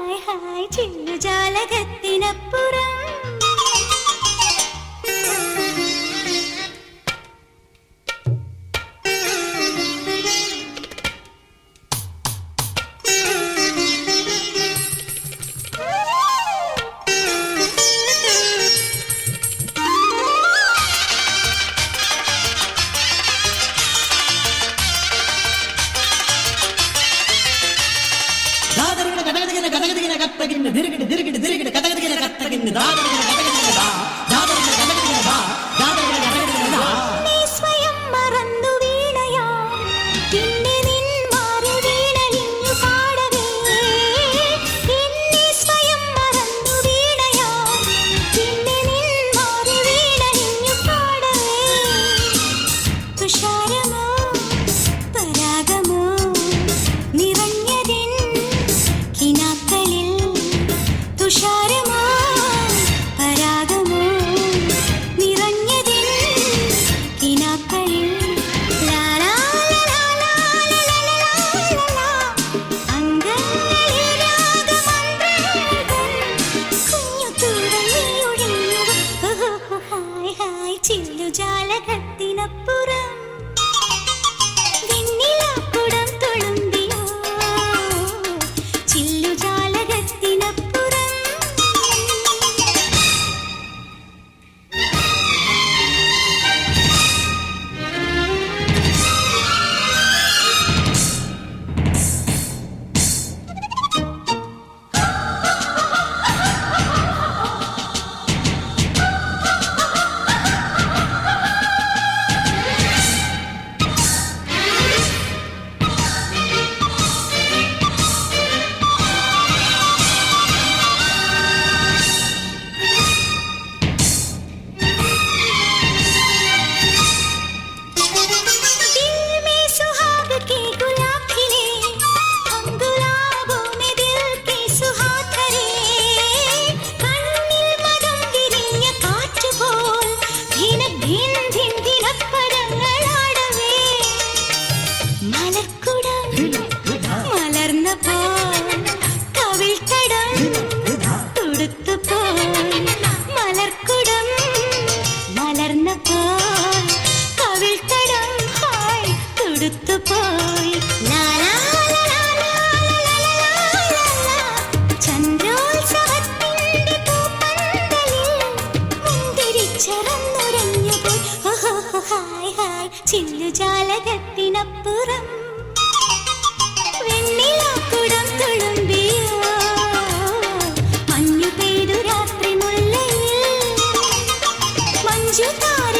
Hi hi Chinnu ജാലകത്തിനപ്പുറം திருக்கிட்டு திருக்கிட்டு திருக்கிட்டு திருக்கிட்டு கதகதகிற கத்தகின்னு தாதகிற ചില്ലുജാലകത്തിനപ്പുറം വെണ്ണിലാക്കുടം തുളുമ്പിയോ? മഞ്ഞു പെയ്തു രാത്രി മുല്ലയിൽ മഞ്ജു താര